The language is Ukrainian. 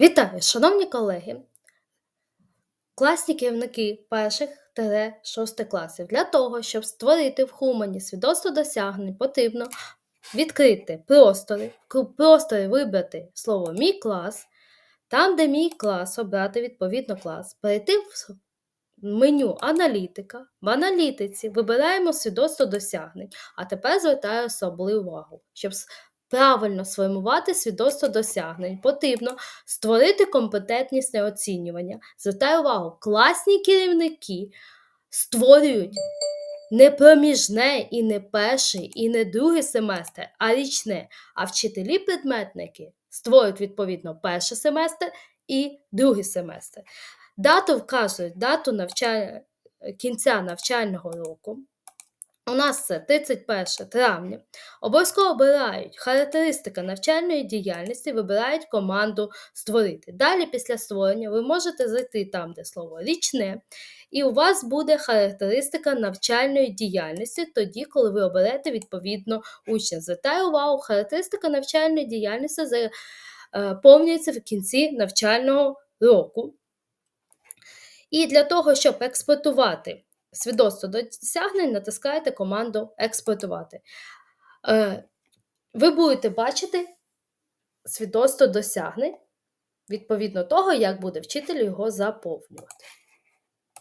Вітаю, шановні колеги, класні керівники перших шостих класів. Для того, щоб створити в Хумані свідоцтво досягнень, потрібно відкрити простори, простори вибрати слово Мій клас, там, де мій клас, обрати відповідно клас, перейти в меню аналітика. В аналітиці вибираємо свідоцтво досягнень, а тепер звертаю особливу увагу, щоб правильно сформувати свідоцтво досягнень, потрібно створити компетентнісне оцінювання. Звертаю увагу, класні керівники створюють не проміжне і не перший, і не другий семестр, а річне. А вчителі-предметники створюють відповідно перший семестр і другий семестр. Дату вказують дату навчання, кінця навчального року. У нас це 31 травня. Обов'язково обирають характеристика навчальної діяльності, вибирають команду створити. Далі, після створення, ви можете зайти там, де слово річне, і у вас буде характеристика навчальної діяльності, тоді, коли ви оберете відповідно учня. Звертаю увагу, характеристика навчальної діяльності заповнюється в кінці навчального року. І для того, щоб експортувати свідоцтво досягнень, натискаєте команду Експортувати. Е, Ви будете бачити свідоцтво досягнень відповідно того, як буде вчитель його заповнювати.